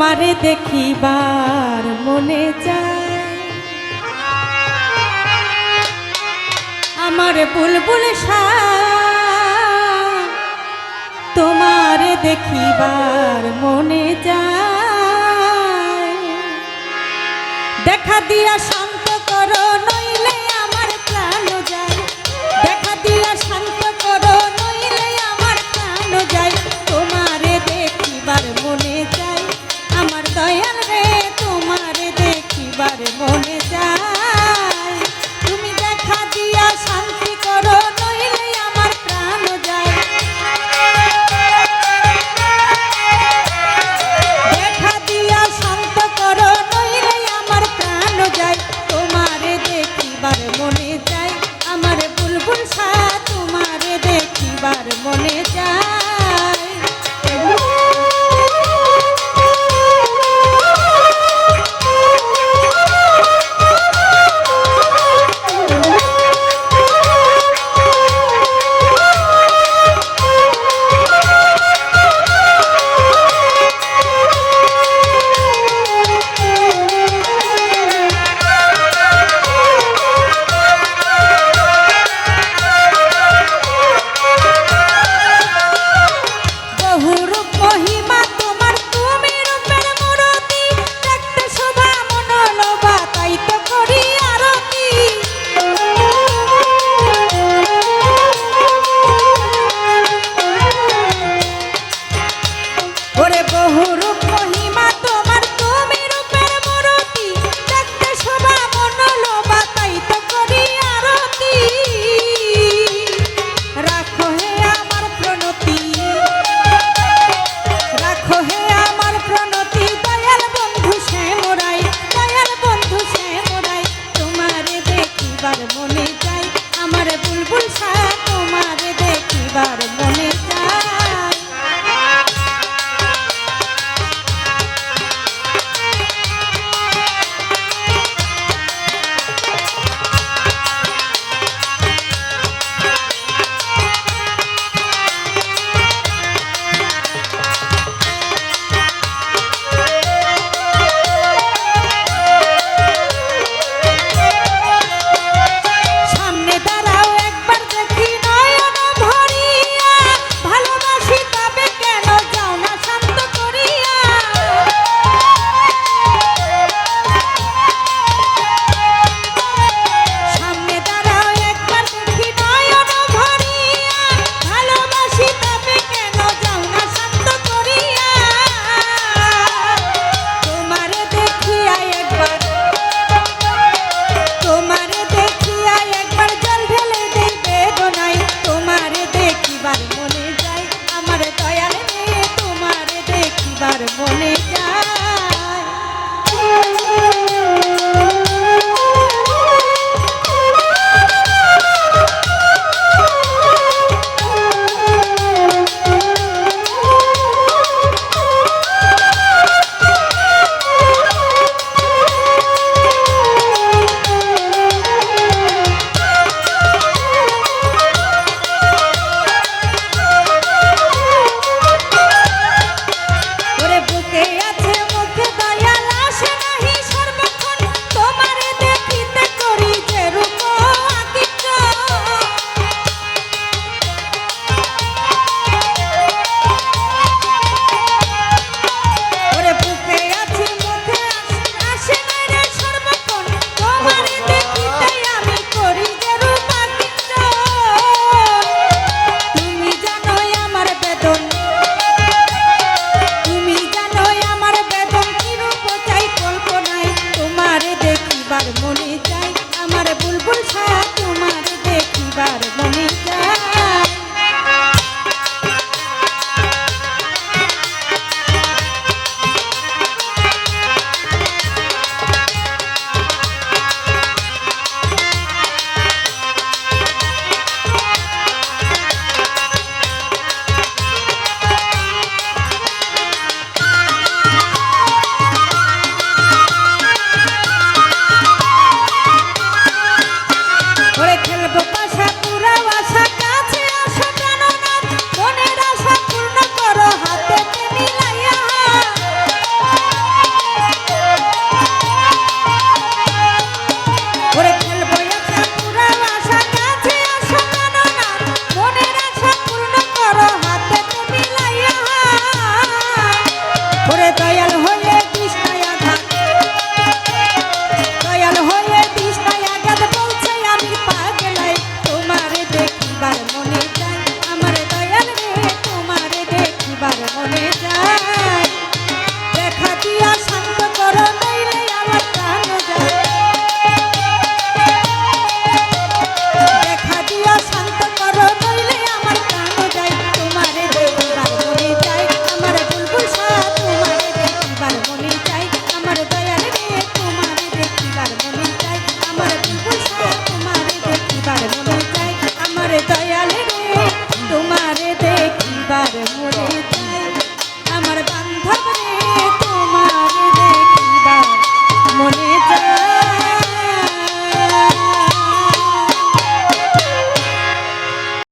তোমারে দেখিবার মনে যায় আমার বুলবুল তোমারে দেখিবার মনে যায় দেখা দিয়া সন্ধ্যা প্রহর